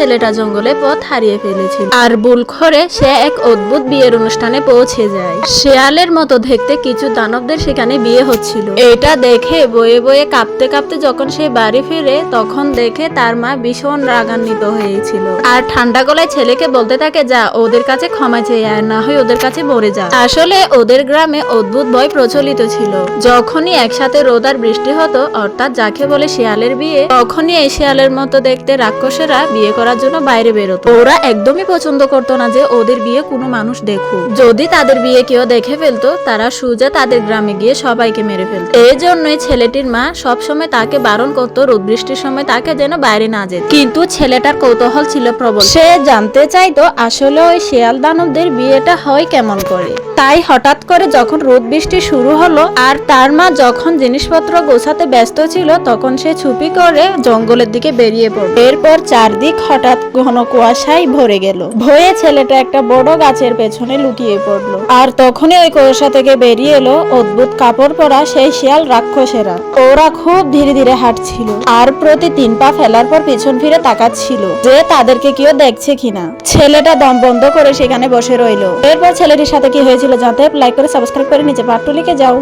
ছেলেটা জঙ্গলে পথ হারিয়ে ফেলেছিল। আর ভুল করে সে এক অদ্ভুত বিয়ের অনুষ্ঠানে পৌঁছে যায়। শেয়ালের মতো দেখতে কিছু দানবদের সেখানে বিয়ে হচ্ছিল। এটা দেখে বয়ে বয়ে কাঁপতে কাঁপতে যখন সে বাড়ি ফিরে, তখন দেখে তার মা ভীষণ রাগান্বিত হয়েছিল। আর ঠান্ডা গলায় ছেলেকে বলতে থাকে, যা, ওদের কাছে ক্ষমা চেয়ে আর না হয় ওদের কাছে মরে যা। আসলে ওদের গ্রামে অদ্ভুত ভয় প্রচলিত ছিল। যখনই একসাথে রোদ আর বৃষ্টি হতো, অর্থাৎ যাকে বলে শিয়ালের বিয়ে, তখনই এই শিয়ালের মতো দেখতে রাক্ষসেরা বিয়ে করার জন্য বাইরে বেরোতো। ওরা একদমই পছন্দ করতো না যে ওদের বিয়ে কোনো মানুষ দেখুক। যদি তাদের বিয়ে কেউ দেখে ফেলতো, তারা সুজা তাদের গ্রামে গিয়ে সবাইকে মেরে ফেলতো। এই জন্যই ছেলেটির মা সবসময় তাকে বারণ করতো রোদ বৃষ্টির সময় তাকে যেন বাইরে না যেত। কিন্তু ছেলেটার কৌতূহল ছিল প্রবল। সে জানতে চাইতো আসলে ওই শেয়াল দানবদের বিয়েটা হয় কেমন করে। তাই হঠাৎ করে যখন রোদ বৃষ্টি শুরু হলো আর তার মা যখন জিনিসপত্র গোছাতে ব্যস্ত ছিল, তখন সে ছুপি করে জঙ্গলের দিকে বেরিয়ে পড়ল। এরপর চারদিক হঠাৎ ঘন কুয়াশায় ভরে গেল। ভয়ে ছেলেটা একটা বড় গাছের পেছনে লুকিয়ে পড়ল। আর তখনই ওই কুয়াশা থেকে বেরিয়ে এলো অদ্ভুত কাপড় পরা সেই শিয়াল রাক্ষসেরা। ওরা খুব ধীরে ধীরে হাঁটছিল আর প্রতি তিন পা ফেলার পর পিছন ফিরে তাকাচ্ছিল যে তাদেরকে কেউ দেখছে কিনা। ছেলেটা দম বন্ধ করে সেখানে বসে রইল। এরপর ছেলেটির সাথে কি হয়েছিল জানতে লাইক করে সাবস্ক্রাইব করে নিজে লিখে যাও